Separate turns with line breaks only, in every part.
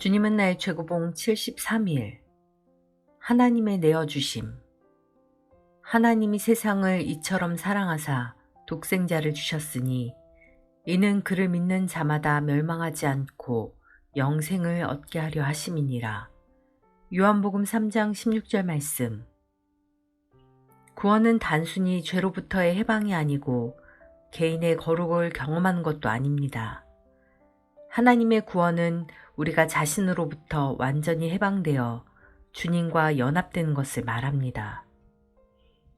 주님은 나의 최고봉 73일 하나님의 내어주심 하나님이 세상을 이처럼 사랑하사 독생자를 주셨으니 이는 그를 믿는 자마다 멸망하지 않고 영생을 얻게 하려 하심이니라. 요한복음 3장 16절 말씀 구원은 단순히 죄로부터의 해방이 아니고 개인의 거룩을 경험하는 것도 아닙니다. 하나님의 구원은 우리가 자신으로부터 완전히 해방되어 주님과 연합되는 것을 말합니다.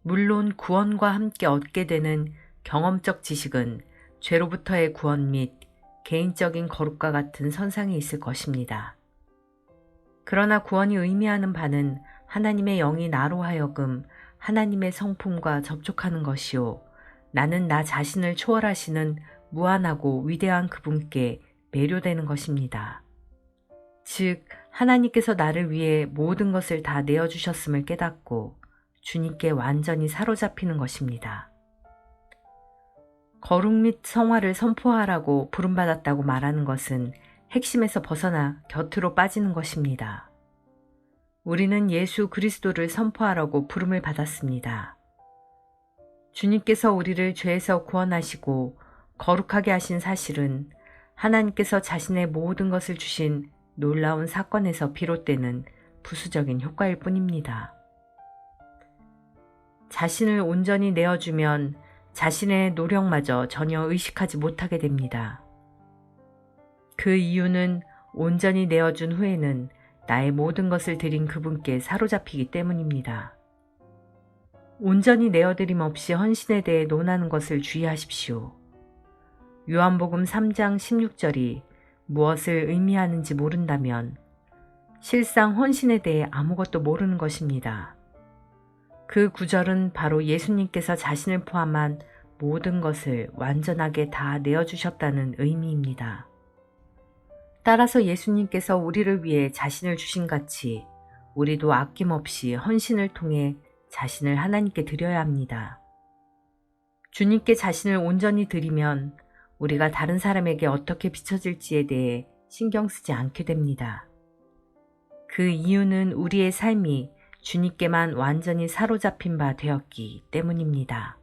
물론 구원과 함께 얻게 되는 경험적 지식은 죄로부터의 구원 및 개인적인 거룩과 같은 선상에 있을 것입니다. 그러나 구원이 의미하는 바는 하나님의 영이 나로 하여금 하나님의 성품과 접촉하는 것이요. 나는 나 자신을 초월하시는 무한하고 위대한 그분께 매료되는 것입니다. 즉, 하나님께서 나를 위해 모든 것을 다 내어주셨음을 깨닫고 주님께 완전히 사로잡히는 것입니다. 거룩 및 성화를 선포하라고 부름받았다고 말하는 것은 핵심에서 벗어나 곁으로 빠지는 것입니다. 우리는 예수 그리스도를 선포하라고 부름을 받았습니다. 주님께서 우리를 죄에서 구원하시고 거룩하게 하신 사실은 하나님께서 자신의 모든 것을 주신 놀라운 사건에서 비롯되는 부수적인 효과일 뿐입니다. 자신을 온전히 내어주면 자신의 노력마저 전혀 의식하지 못하게 됩니다. 그 이유는 온전히 내어준 후에는 나의 모든 것을 드린 그분께 사로잡히기 때문입니다. 온전히 내어드림 없이 헌신에 대해 논하는 것을 주의하십시오. 요한복음 3장 16절이 무엇을 의미하는지 모른다면 실상 헌신에 대해 아무것도 모르는 것입니다. 그 구절은 바로 예수님께서 자신을 포함한 모든 것을 완전하게 다 내어주셨다는 의미입니다. 따라서 예수님께서 우리를 위해 자신을 주신 같이 우리도 아낌없이 헌신을 통해 자신을 하나님께 드려야 합니다. 주님께 자신을 온전히 드리면 우리가 다른 사람에게 어떻게 비춰질지에 대해 신경 쓰지 않게 됩니다. 그 이유는 우리의 삶이 주님께만 완전히 사로잡힌 바 되었기 때문입니다.